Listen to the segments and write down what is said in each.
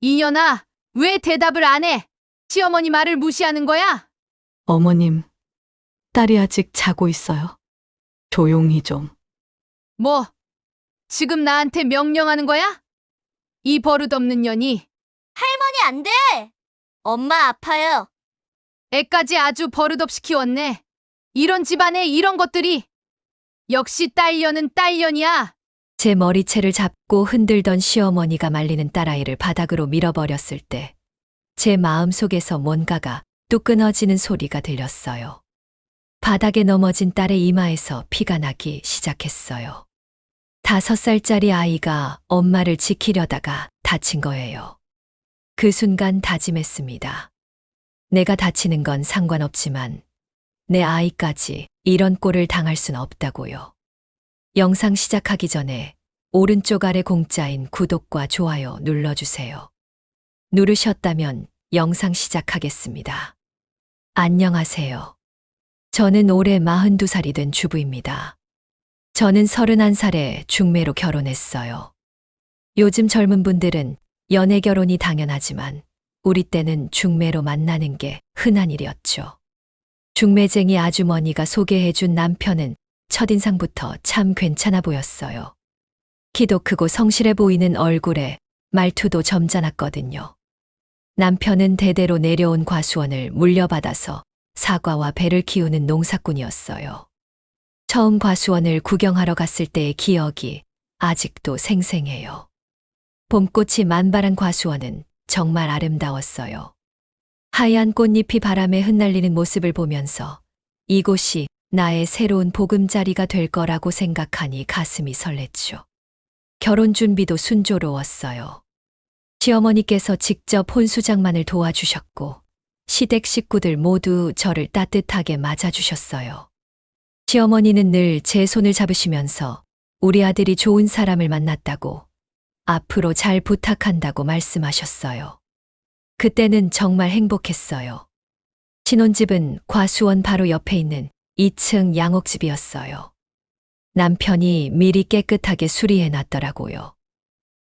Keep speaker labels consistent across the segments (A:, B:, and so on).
A: 이년아, 왜 대답을 안 해? 시어머니 말을 무시하는 거야?
B: 어머님, 딸이 아직 자고 있어요. 조용히 좀.
A: 뭐, 지금 나한테 명령하는 거야? 이 버릇없는 년이
C: 할머니 안 돼! 엄마 아파요.
A: 애까지 아주 버릇없이 키웠네. 이런 집안에 이런 것들이. 역시 딸년은 딸년이야.
D: 제 머리채를 잡고 흔들던 시어머니가 말리는 딸아이를 바닥으로 밀어버렸을 때, 제 마음 속에서 뭔가가 뚝 끊어지는 소리가 들렸어요. 바닥에 넘어진 딸의 이마에서 피가 나기 시작했어요. 다섯 살짜리 아이가 엄마를 지키려다가 다친 거예요. 그 순간 다짐했습니다. 내가 다치는 건 상관없지만 내 아이까지 이런 꼴을 당할 순 없다고요. 영상 시작하기 전에 오른쪽 아래 공짜인 구독과 좋아요 눌러주세요. 누르셨다면 영상 시작하겠습니다. 안녕하세요. 저는 올해 42살이 된 주부입니다. 저는 31살에 중매로 결혼했어요. 요즘 젊은 분들은 연애 결혼이 당연하지만 우리 때는 중매로 만나는 게 흔한 일이었죠. 중매쟁이 아주머니가 소개해준 남편은 첫인상부터 참 괜찮아 보였어요. 키도 크고 성실해 보이는 얼굴에 말투도 점잖았거든요. 남편은 대대로 내려온 과수원을 물려받아서 사과와 배를 키우는 농사꾼이었어요. 처음 과수원을 구경하러 갔을 때의 기억이 아직도 생생해요. 봄꽃이 만발한 과수원은 정말 아름다웠어요. 하얀 꽃잎이 바람에 흩날리는 모습을 보면서 이곳이 나의 새로운 보금자리가 될 거라고 생각하니 가슴이 설렜죠. 결혼 준비도 순조로웠어요. 시어머니께서 직접 혼수장만을 도와주셨고, 시댁 식구들 모두 저를 따뜻하게 맞아주셨어요. 시어머니는 늘 제 손을 잡으시면서 우리 아들이 좋은 사람을 만났다고, 앞으로 잘 부탁한다고 말씀하셨어요. 그때는 정말 행복했어요. 신혼집은 과수원 바로 옆에 있는 2층 양옥집이었어요. 남편이 미리 깨끗하게 수리해 놨더라고요.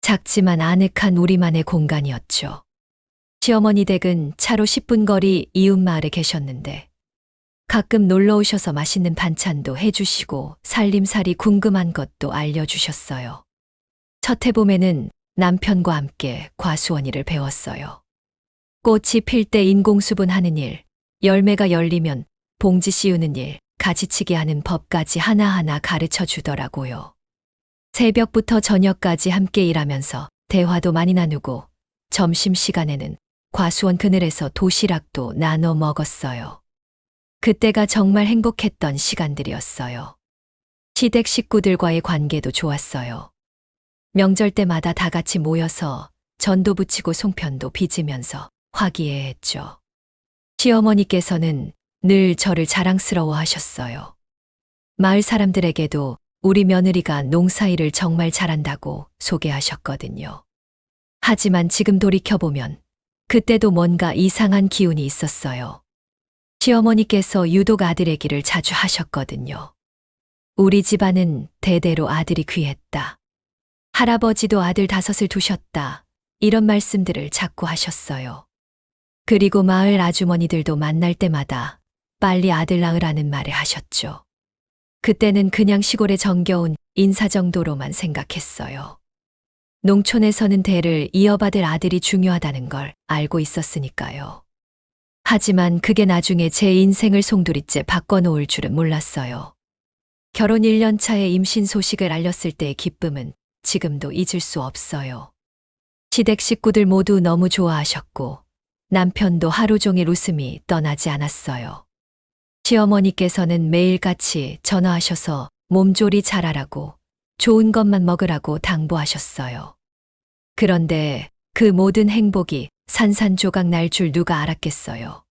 D: 작지만 아늑한 우리만의 공간이었죠. 시어머니 댁은 차로 10분 거리 이웃마을에 계셨는데 가끔 놀러 오셔서 맛있는 반찬도 해주시고 살림살이 궁금한 것도 알려주셨어요. 첫 해봄에는 남편과 함께 과수원일을 배웠어요. 꽃이 필 때 인공수분 하는 일, 열매가 열리면 봉지 씌우는 일, 가지치기 하는 법까지 하나하나 가르쳐 주더라고요. 새벽부터 저녁까지 함께 일하면서 대화도 많이 나누고 점심시간에는 과수원 그늘에서 도시락도 나눠 먹었어요. 그때가 정말 행복했던 시간들이었어요. 시댁 식구들과의 관계도 좋았어요. 명절 때마다 다 같이 모여서 전도 부치고 송편도 빚으면서 화기애애했죠. 시어머니께서는 늘 저를 자랑스러워 하셨어요. 마을 사람들에게도 우리 며느리가 농사일을 정말 잘한다고 소개하셨거든요. 하지만 지금 돌이켜보면 그때도 뭔가 이상한 기운이 있었어요. 시어머니께서 유독 아들 얘기를 자주 하셨거든요. 우리 집안은 대대로 아들이 귀했다. 할아버지도 아들 다섯을 두셨다. 이런 말씀들을 자꾸 하셨어요. 그리고 마을 아주머니들도 만날 때마다 빨리 아들 낳으라는 말을 하셨죠. 그때는 그냥 시골의 정겨운 인사 정도로만 생각했어요. 농촌에서는 대를 이어받을 아들이 중요하다는 걸 알고 있었으니까요. 하지만 그게 나중에 제 인생을 송두리째 바꿔놓을 줄은 몰랐어요. 결혼 1년 차에 임신 소식을 알렸을 때의 기쁨은 지금도 잊을 수 없어요. 시댁 식구들 모두 너무 좋아하셨고 남편도 하루 종일 웃음이 떠나지 않았어요. 시어머니께서는 매일같이 전화하셔서 몸조리 잘하라고 좋은 것만 먹으라고 당부하셨어요. 그런데 그 모든 행복이 산산조각 날 줄 누가 알았겠어요.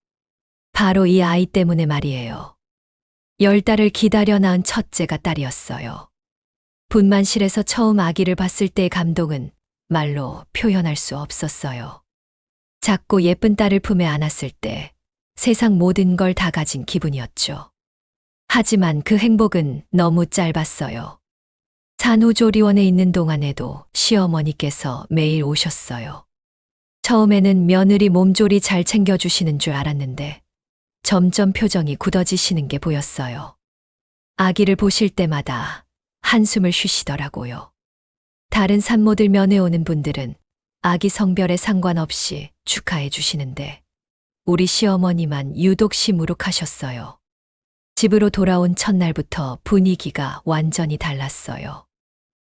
D: 바로 이 아이 때문에 말이에요. 열 달을 기다려 낳은 첫째가 딸이었어요. 분만실에서 처음 아기를 봤을 때의 감동은 말로 표현할 수 없었어요. 작고 예쁜 딸을 품에 안았을 때 세상 모든 걸 다 가진 기분이었죠. 하지만 그 행복은 너무 짧았어요. 산후조리원에 있는 동안에도 시어머니께서 매일 오셨어요. 처음에는 며느리 몸조리 잘 챙겨주시는 줄 알았는데 점점 표정이 굳어지시는 게 보였어요. 아기를 보실 때마다 한숨을 쉬시더라고요. 다른 산모들 면회 오는 분들은 아기 성별에 상관없이 축하해 주시는데 우리 시어머니만 유독 시 무룩하셨어요. 집으로 돌아온 첫날부터 분위기가 완전히 달랐어요.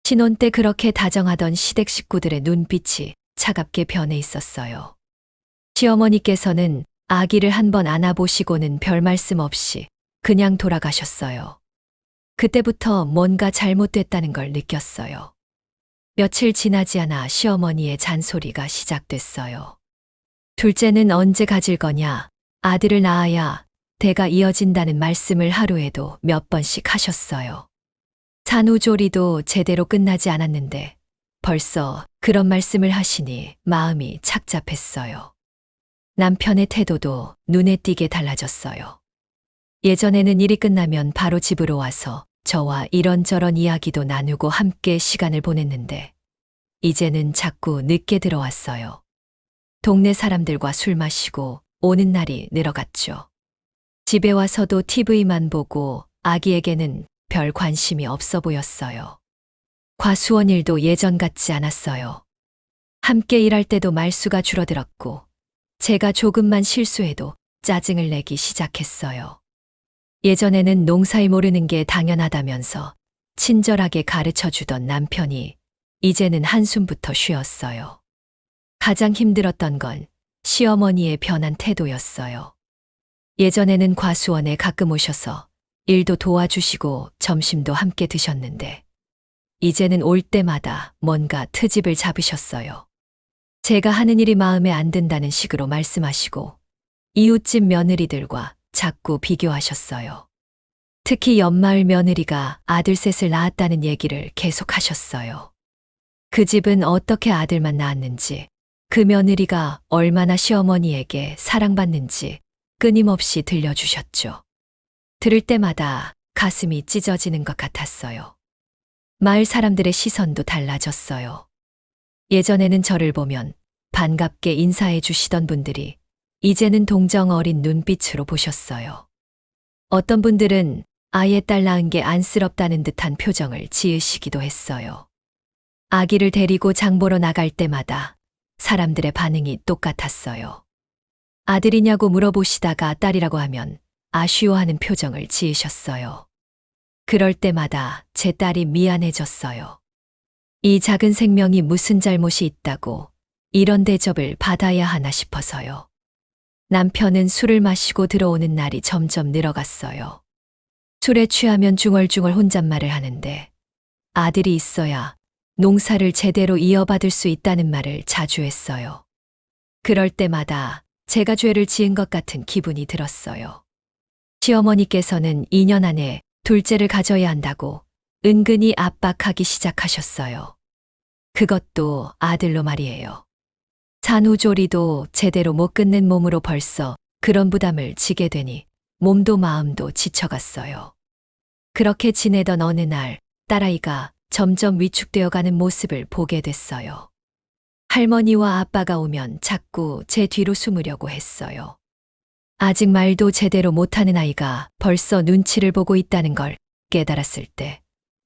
D: 신혼 때 그렇게 다정하던 시댁 식구들의 눈빛이 차갑게 변해 있었어요. 시어머니께서는 아기를 한 번 안아보시고는 별 말씀 없이 그냥 돌아가셨어요. 그때부터 뭔가 잘못됐다는 걸 느꼈어요. 며칠 지나지 않아 시어머니의 잔소리가 시작됐어요. 둘째는 언제 가질 거냐? 아들을 낳아야 대가 이어진다는 말씀을 하루에도 몇 번씩 하셨어요. 산후조리도 제대로 끝나지 않았는데 벌써 그런 말씀을 하시니 마음이 착잡했어요. 남편의 태도도 눈에 띄게 달라졌어요. 예전에는 일이 끝나면 바로 집으로 와서 저와 이런저런 이야기도 나누고 함께 시간을 보냈는데 이제는 자꾸 늦게 들어왔어요. 동네 사람들과 술 마시고 오는 날이 늘어갔죠. 집에 와서도 TV만 보고 아기에게는 별 관심이 없어 보였어요. 과수원 일도 예전 같지 않았어요. 함께 일할 때도 말수가 줄어들었고, 제가 조금만 실수해도 짜증을 내기 시작했어요. 예전에는 농사일 모르는 게 당연하다면서 친절하게 가르쳐 주던 남편이 이제는 한숨부터 쉬었어요. 가장 힘들었던 건 시어머니의 변한 태도였어요. 예전에는 과수원에 가끔 오셔서 일도 도와주시고 점심도 함께 드셨는데, 이제는 올 때마다 뭔가 트집을 잡으셨어요. 제가 하는 일이 마음에 안 든다는 식으로 말씀하시고, 이웃집 며느리들과 자꾸 비교하셨어요. 특히 연마을 며느리가 아들 셋을 낳았다는 얘기를 계속 하셨어요. 그 집은 어떻게 아들만 낳았는지, 그 며느리가 얼마나 시어머니에게 사랑받는지 끊임없이 들려주셨죠. 들을 때마다 가슴이 찢어지는 것 같았어요. 마을 사람들의 시선도 달라졌어요. 예전에는 저를 보면 반갑게 인사해 주시던 분들이 이제는 동정 어린 눈빛으로 보셨어요. 어떤 분들은 아예 딸 낳은 게 안쓰럽다는 듯한 표정을 지으시기도 했어요. 아기를 데리고 장보러 나갈 때마다 사람들의 반응이 똑같았어요. 아들이냐고 물어보시다가 딸이라고 하면 아쉬워하는 표정을 지으셨어요. 그럴 때마다 제 딸이 미안해졌어요. 이 작은 생명이 무슨 잘못이 있다고 이런 대접을 받아야 하나 싶어서요. 남편은 술을 마시고 들어오는 날이 점점 늘어갔어요. 술에 취하면 중얼중얼 혼잣말을 하는데 아들이 있어야 농사를 제대로 이어받을 수 있다는 말을 자주 했어요. 그럴 때마다 제가 죄를 지은 것 같은 기분이 들었어요. 시어머니께서는 2년 안에 둘째를 가져야 한다고 은근히 압박하기 시작하셨어요. 그것도 아들로 말이에요. 산후조리도 제대로 못 끝낸 몸으로 벌써 그런 부담을 지게 되니 몸도 마음도 지쳐갔어요. 그렇게 지내던 어느 날 딸아이가 점점 위축되어 가는 모습을 보게 됐어요. 할머니와 아빠가 오면 자꾸 제 뒤로 숨으려고 했어요. 아직 말도 제대로 못하는 아이가 벌써 눈치를 보고 있다는 걸 깨달았을 때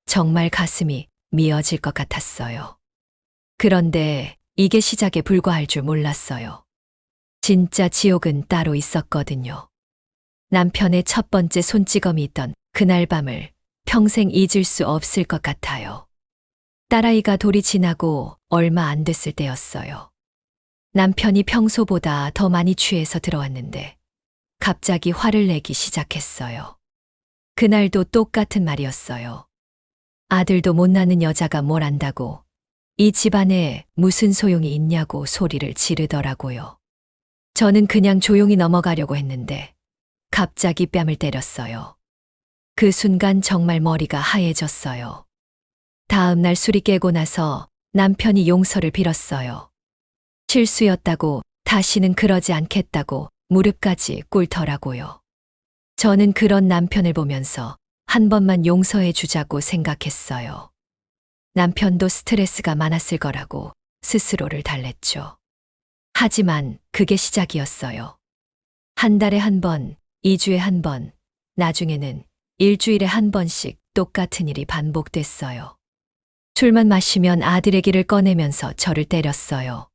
D: 정말 가슴이 미어질 것 같았어요. 그런데 이게 시작에 불과할 줄 몰랐어요. 진짜 지옥은 따로 있었거든요. 남편의 첫 번째 손찌검이 있던 그날 밤을 평생 잊을 수 없을 것 같아요. 딸아이가 돌이 지나고 얼마 안 됐을 때였어요. 남편이 평소보다 더 많이 취해서 들어왔는데 갑자기 화를 내기 시작했어요. 그날도 똑같은 말이었어요. 아들도 못 낳는 여자가 뭘 안다고 이 집안에 무슨 소용이 있냐고 소리를 지르더라고요. 저는 그냥 조용히 넘어가려고 했는데 갑자기 뺨을 때렸어요. 그 순간 정말 머리가 하얘졌어요. 다음 날 술이 깨고 나서 남편이 용서를 빌었어요. 실수였다고 다시는 그러지 않겠다고 무릎까지 꿇더라고요. 저는 그런 남편을 보면서 한 번만 용서해 주자고 생각했어요. 남편도 스트레스가 많았을 거라고 스스로를 달랬죠. 하지만 그게 시작이었어요. 한 달에 한 번, 2주에 한 번, 나중에는 일주일에 한 번씩 똑같은 일이 반복됐어요. 술만 마시면 아들의 길을 꺼내면서 저를 때렸어요.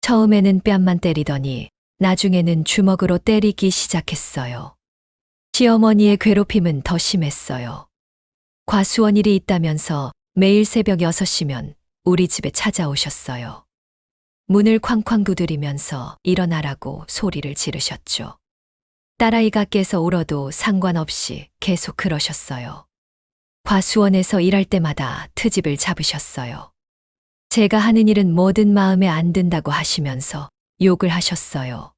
D: 처음에는 뺨만 때리더니 나중에는 주먹으로 때리기 시작했어요. 시어머니의 괴롭힘은 더 심했어요. 과수원 일이 있다면서 매일 새벽 6시면 우리 집에 찾아오셨어요. 문을 쾅쾅 두드리면서 일어나라고 소리를 지르셨죠. 딸아이가 깨서 울어도 상관없이 계속 그러셨어요. 과수원에서 일할 때마다 트집을 잡으셨어요. 제가 하는 일은 뭐든 마음에 안 든다고 하시면서 욕을 하셨어요.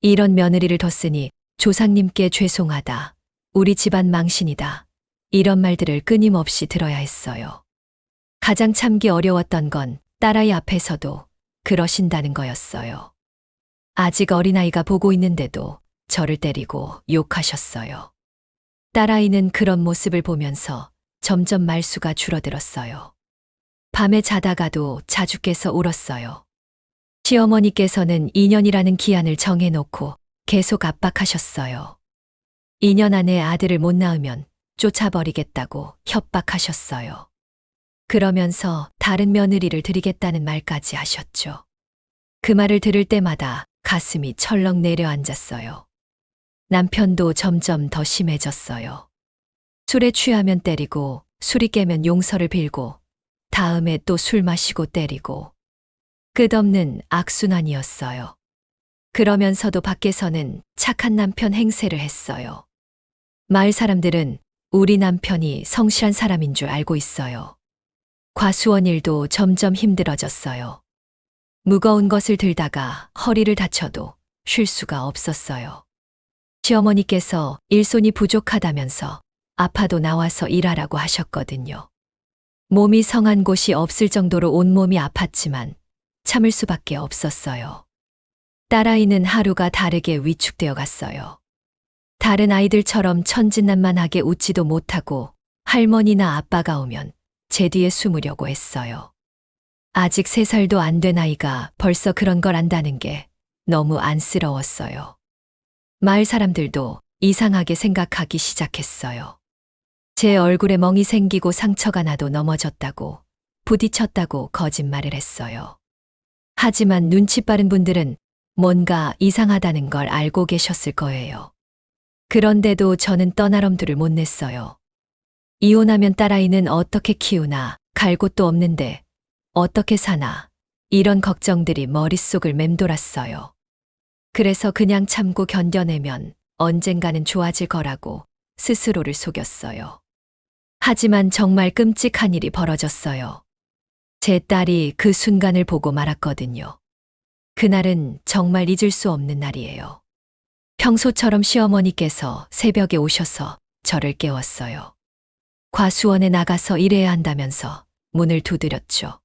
D: 이런 며느리를 뒀으니 조상님께 죄송하다. 우리 집안 망신이다. 이런 말들을 끊임없이 들어야 했어요. 가장 참기 어려웠던 건 딸아이 앞에서도 그러신다는 거였어요. 아직 어린아이가 보고 있는데도 저를 때리고 욕하셨어요. 딸아이는 그런 모습을 보면서 점점 말수가 줄어들었어요. 밤에 자다가도 자주 깨서 울었어요. 시어머니께서는 2년이라는 기한을 정해놓고 계속 압박하셨어요. 2년 안에 아들을 못 낳으면 쫓아버리겠다고 협박하셨어요. 그러면서 다른 며느리를 드리겠다는 말까지 하셨죠. 그 말을 들을 때마다 가슴이 철렁 내려앉았어요. 남편도 점점 더 심해졌어요. 술에 취하면 때리고, 술이 깨면 용서를 빌고, 다음에 또 술 마시고 때리고. 끝없는 악순환이었어요. 그러면서도 밖에서는 착한 남편 행세를 했어요. 마을 사람들은 우리 남편이 성실한 사람인 줄 알고 있어요. 과수원 일도 점점 힘들어졌어요. 무거운 것을 들다가 허리를 다쳐도 쉴 수가 없었어요. 시어머니께서 일손이 부족하다면서 아파도 나와서 일하라고 하셨거든요. 몸이 성한 곳이 없을 정도로 온몸이 아팠지만 참을 수밖에 없었어요. 딸아이는 하루가 다르게 위축되어 갔어요. 다른 아이들처럼 천진난만하게 웃지도 못하고 할머니나 아빠가 오면 제 뒤에 숨으려고 했어요. 아직 세 살도 안 된 아이가 벌써 그런 걸 안다는 게 너무 안쓰러웠어요. 마을 사람들도 이상하게 생각하기 시작했어요. 제 얼굴에 멍이 생기고 상처가 나도 넘어졌다고, 부딪혔다고 거짓말을 했어요. 하지만 눈치 빠른 분들은 뭔가 이상하다는 걸 알고 계셨을 거예요. 그런데도 저는 엄두를 못 냈어요. 이혼하면 딸아이는 어떻게 키우나, 갈 곳도 없는데, 어떻게 사나, 이런 걱정들이 머릿속을 맴돌았어요. 그래서 그냥 참고 견뎌내면 언젠가는 좋아질 거라고 스스로를 속였어요. 하지만 정말 끔찍한 일이 벌어졌어요. 제 딸이 그 순간을 보고 말았거든요. 그날은 정말 잊을 수 없는 날이에요. 평소처럼 시어머니께서 새벽에 오셔서 저를 깨웠어요. 과수원에 나가서 일해야 한다면서 문을 두드렸죠.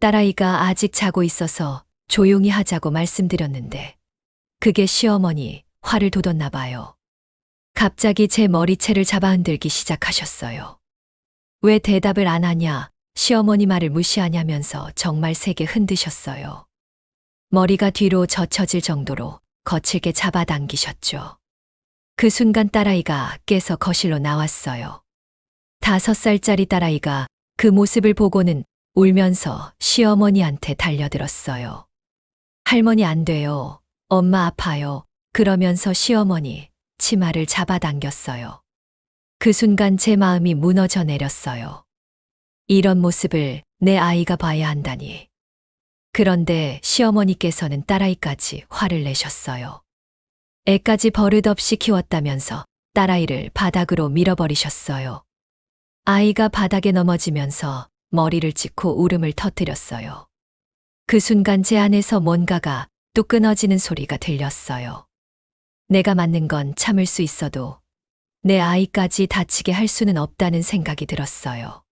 D: 딸아이가 아직 자고 있어서 조용히 하자고 말씀드렸는데 그게 시어머니 화를 돋웠나 봐요. 갑자기 제 머리채를 잡아 흔들기 시작하셨어요. 왜 대답을 안 하냐, 시어머니 말을 무시하냐면서 정말 세게 흔드셨어요. 머리가 뒤로 젖혀질 정도로 거칠게 잡아당기셨죠. 그 순간 딸아이가 깨서 거실로 나왔어요. 다섯 살짜리 딸아이가 그 모습을 보고는 울면서 시어머니한테 달려들었어요. 할머니 안 돼요. 엄마 아파요. 그러면서 시어머니 치마를 잡아당겼어요. 그 순간 제 마음이 무너져 내렸어요. 이런 모습을 내 아이가 봐야 한다니. 그런데 시어머니께서는 딸아이까지 화를 내셨어요. 애까지 버릇없이 키웠다면서 딸아이를 바닥으로 밀어버리셨어요. 아이가 바닥에 넘어지면서 머리를 찍고 울음을 터뜨렸어요. 그 순간 제 안에서 뭔가가 뚝 끊어지는 소리가 들렸어요. 내가 맞는 건 참을 수 있어도 내 아이까지 다치게 할 수는 없다는 생각이 들었어요.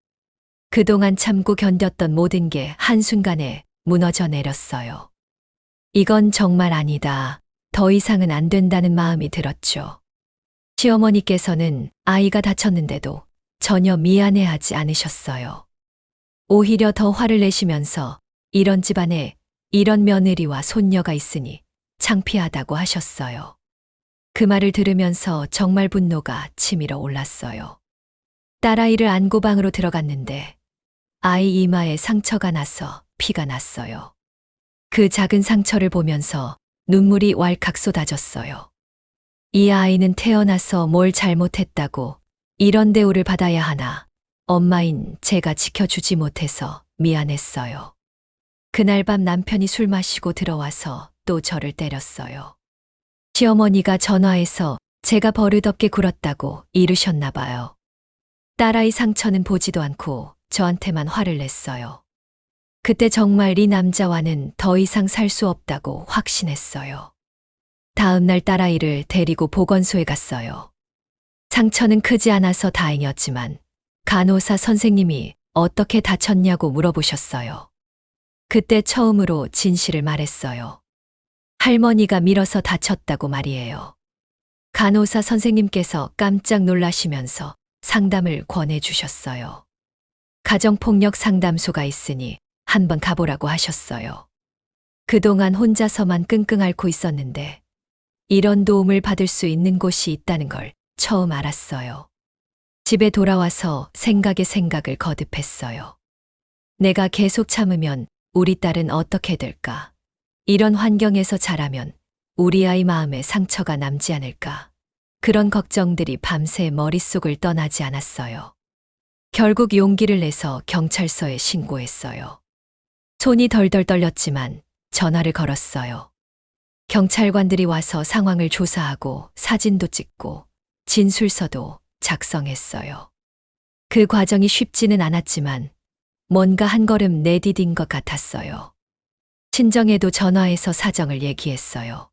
D: 그동안 참고 견뎠던 모든 게 한순간에 무너져 내렸어요. 이건 정말 아니다. 더 이상은 안 된다는 마음이 들었죠. 시어머니께서는 아이가 다쳤는데도 전혀 미안해하지 않으셨어요. 오히려 더 화를 내시면서 이런 집안에 이런 며느리와 손녀가 있으니 창피하다고 하셨어요. 그 말을 들으면서 정말 분노가 치밀어 올랐어요. 딸아이를 안고 방으로 들어갔는데 아이 이마에 상처가 나서 피가 났어요. 그 작은 상처를 보면서 눈물이 왈칵 쏟아졌어요. 이 아이는 태어나서 뭘 잘못했다고 이런 대우를 받아야 하나 엄마인 제가 지켜주지 못해서 미안했어요. 그날 밤 남편이 술 마시고 들어와서 또 저를 때렸어요. 시어머니가 전화해서 제가 버릇없게 굴었다고 이르셨나 봐요. 딸아이 상처는 보지도 않고 저한테만 화를 냈어요. 그때 정말 이 남자와는 더 이상 살 수 없다고 확신했어요. 다음 날 딸아이를 데리고 보건소에 갔어요. 상처는 크지 않아서 다행이었지만 간호사 선생님이 어떻게 다쳤냐고 물어보셨어요. 그때 처음으로 진실을 말했어요. 할머니가 밀어서 다쳤다고 말이에요. 간호사 선생님께서 깜짝 놀라시면서 상담을 권해주셨어요. 가정폭력 상담소가 있으니 한번 가보라고 하셨어요. 그동안 혼자서만 끙끙 앓고 있었는데 이런 도움을 받을 수 있는 곳이 있다는 걸 처음 알았어요. 집에 돌아와서 생각에 생각을 거듭했어요. 내가 계속 참으면 우리 딸은 어떻게 될까? 이런 환경에서 자라면 우리 아이 마음에 상처가 남지 않을까? 그런 걱정들이 밤새 머릿속을 떠나지 않았어요. 결국 용기를 내서 경찰서에 신고했어요. 손이 덜덜 떨렸지만 전화를 걸었어요. 경찰관들이 와서 상황을 조사하고 사진도 찍고 진술서도 작성했어요. 그 과정이 쉽지는 않았지만 뭔가 한 걸음 내디딘 것 같았어요. 친정에도 전화해서 사정을 얘기했어요.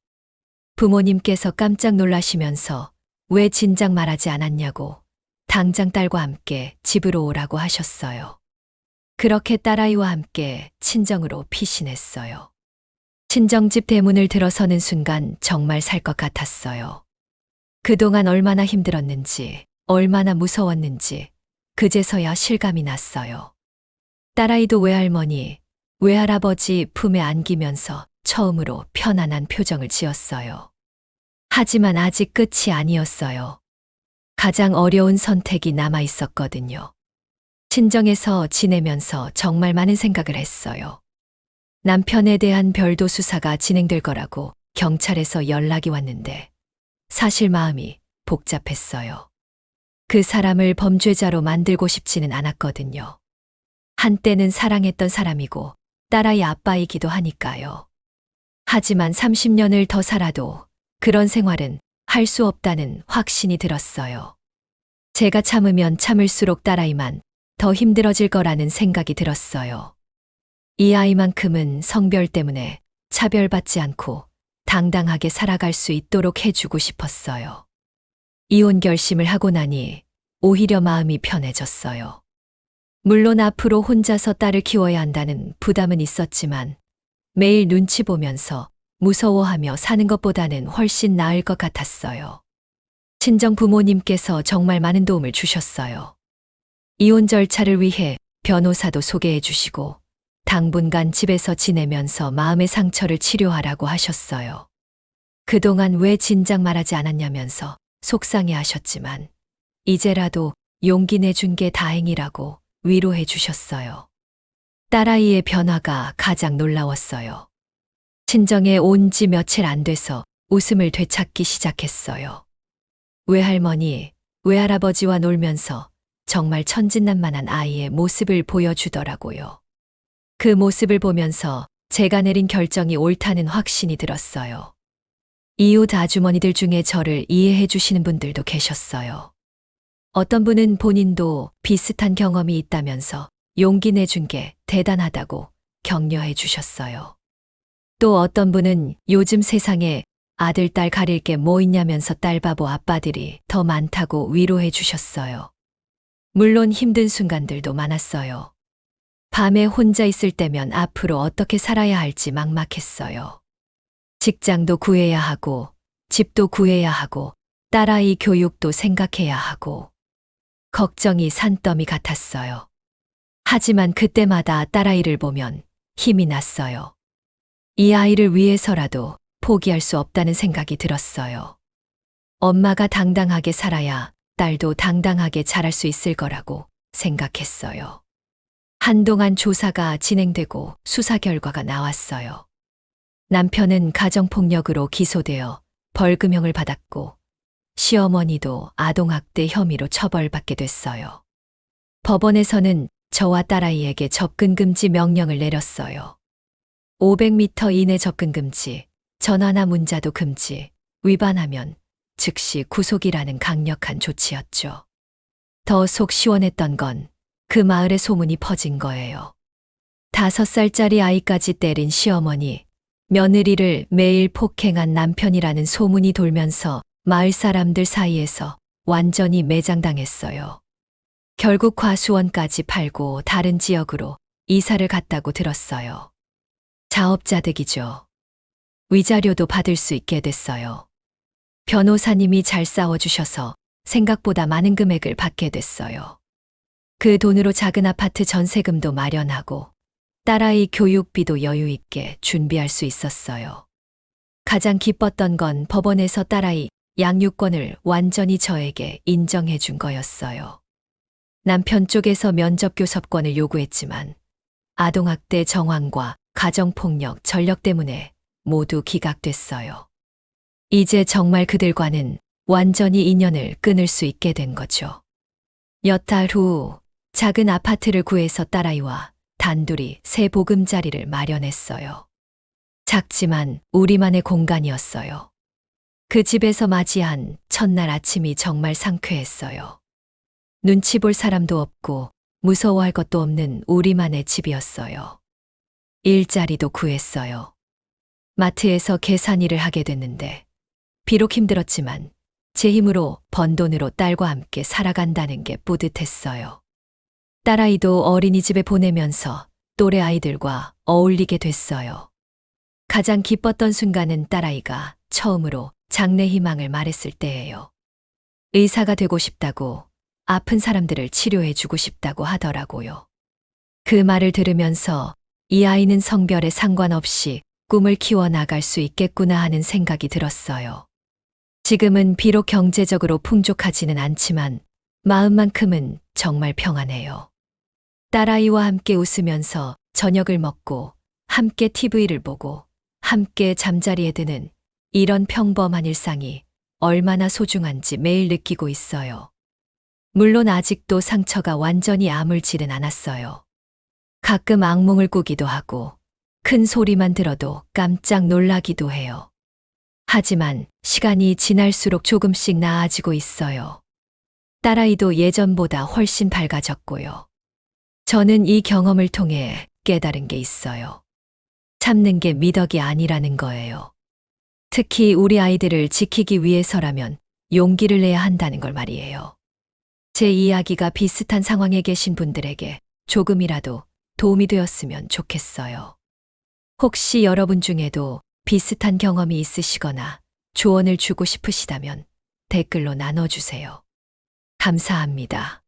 D: 부모님께서 깜짝 놀라시면서 왜 진작 말하지 않았냐고 당장 딸과 함께 집으로 오라고 하셨어요. 그렇게 딸아이와 함께 친정으로 피신했어요. 친정집 대문을 들어서는 순간 정말 살 것 같았어요. 그동안 얼마나 힘들었는지, 얼마나 무서웠는지, 그제서야 실감이 났어요. 딸아이도 외할머니, 외할아버지 품에 안기면서 처음으로 편안한 표정을 지었어요. 하지만 아직 끝이 아니었어요. 가장 어려운 선택이 남아 있었거든요. 친정에서 지내면서 정말 많은 생각을 했어요. 남편에 대한 별도 수사가 진행될 거라고 경찰에서 연락이 왔는데 사실 마음이 복잡했어요. 그 사람을 범죄자로 만들고 싶지는 않았거든요. 한때는 사랑했던 사람이고 딸아이 아빠이기도 하니까요. 하지만 30년을 더 살아도 그런 생활은 할 수 없다는 확신이 들었어요. 제가 참으면 참을수록 딸아이만 더 힘들어질 거라는 생각이 들었어요. 이 아이만큼은 성별 때문에 차별받지 않고 당당하게 살아갈 수 있도록 해주고 싶었어요. 이혼 결심을 하고 나니 오히려 마음이 편해졌어요. 물론 앞으로 혼자서 딸을 키워야 한다는 부담은 있었지만 매일 눈치 보면서 무서워하며 사는 것보다는 훨씬 나을 것 같았어요. 친정 부모님께서 정말 많은 도움을 주셨어요. 이혼 절차를 위해 변호사도 소개해 주시고 당분간 집에서 지내면서 마음의 상처를 치료하라고 하셨어요. 그동안 왜 진작 말하지 않았냐면서 속상해 하셨지만 이제라도 용기 내준 게 다행이라고 위로해 주셨어요. 딸아이의 변화가 가장 놀라웠어요. 친정에 온 지 며칠 안 돼서 웃음을 되찾기 시작했어요. 외할머니, 외할아버지와 놀면서 정말 천진난만한 아이의 모습을 보여주더라고요. 그 모습을 보면서 제가 내린 결정이 옳다는 확신이 들었어요. 이웃 아주머니들 중에 저를 이해해 주시는 분들도 계셨어요. 어떤 분은 본인도 비슷한 경험이 있다면서 용기 내준 게 대단하다고 격려해 주셨어요. 또 어떤 분은 요즘 세상에 아들, 딸 가릴 게 뭐 있냐면서 딸바보 아빠들이 더 많다고 위로해 주셨어요. 물론 힘든 순간들도 많았어요. 밤에 혼자 있을 때면 앞으로 어떻게 살아야 할지 막막했어요. 직장도 구해야 하고, 집도 구해야 하고, 딸아이 교육도 생각해야 하고, 걱정이 산더미 같았어요. 하지만 그때마다 딸아이를 보면 힘이 났어요. 이 아이를 위해서라도 포기할 수 없다는 생각이 들었어요. 엄마가 당당하게 살아야 딸도 당당하게 자랄 수 있을 거라고 생각했어요. 한동안 조사가 진행되고 수사 결과가 나왔어요. 남편은 가정폭력으로 기소되어 벌금형을 받았고 시어머니도 아동학대 혐의로 처벌받게 됐어요. 법원에서는 저와 딸아이에게 접근 금지 명령을 내렸어요. 500m 이내 접근 금지, 전화나 문자도 금지, 위반하면 즉시 구속이라는 강력한 조치였죠. 더 속 시원했던 건 그 마을에 소문이 퍼진 거예요. 다섯 살짜리 아이까지 때린 시어머니, 며느리를 매일 폭행한 남편이라는 소문이 돌면서 마을 사람들 사이에서 완전히 매장당했어요. 결국 과수원까지 팔고 다른 지역으로 이사를 갔다고 들었어요. 자업자득이죠. 위자료도 받을 수 있게 됐어요. 변호사님이 잘 싸워주셔서 생각보다 많은 금액을 받게 됐어요. 그 돈으로 작은 아파트 전세금도 마련하고 딸아이 교육비도 여유 있게 준비할 수 있었어요. 가장 기뻤던 건 법원에서 딸아이 양육권을 완전히 저에게 인정해 준 거였어요. 남편 쪽에서 면접교섭권을 요구했지만 아동학대 정황과 가정폭력 전력 때문에 모두 기각됐어요. 이제 정말 그들과는 완전히 인연을 끊을 수 있게 된 거죠. 몇 달 후 작은 아파트를 구해서 딸아이와 단둘이 새 보금자리를 마련했어요. 작지만 우리만의 공간이었어요. 그 집에서 맞이한 첫날 아침이 정말 상쾌했어요. 눈치 볼 사람도 없고 무서워할 것도 없는 우리만의 집이었어요. 일자리도 구했어요. 마트에서 계산 일을 하게 됐는데, 비록 힘들었지만 제 힘으로 번 돈으로 딸과 함께 살아간다는 게 뿌듯했어요. 딸아이도 어린이집에 보내면서 또래 아이들과 어울리게 됐어요. 가장 기뻤던 순간은 딸아이가 처음으로 장래 희망을 말했을 때예요. 의사가 되고 싶다고 아픈 사람들을 치료해 주고 싶다고 하더라고요. 그 말을 들으면서 이 아이는 성별에 상관없이 꿈을 키워나갈 수 있겠구나 하는 생각이 들었어요. 지금은 비록 경제적으로 풍족하지는 않지만 마음만큼은 정말 평안해요. 딸아이와 함께 웃으면서 저녁을 먹고 함께 TV를 보고 함께 잠자리에 드는 이런 평범한 일상이 얼마나 소중한지 매일 느끼고 있어요. 물론 아직도 상처가 완전히 아물지는 않았어요. 가끔 악몽을 꾸기도 하고 큰 소리만 들어도 깜짝 놀라기도 해요. 하지만 시간이 지날수록 조금씩 나아지고 있어요. 딸아이도 예전보다 훨씬 밝아졌고요. 저는 이 경험을 통해 깨달은 게 있어요. 참는 게 미덕이 아니라는 거예요. 특히 우리 아이들을 지키기 위해서라면 용기를 내야 한다는 걸 말이에요. 제 이야기가 비슷한 상황에 계신 분들에게 조금이라도 도움이 되었으면 좋겠어요. 혹시 여러분 중에도 비슷한 경험이 있으시거나 조언을 주고 싶으시다면 댓글로 나눠주세요. 감사합니다.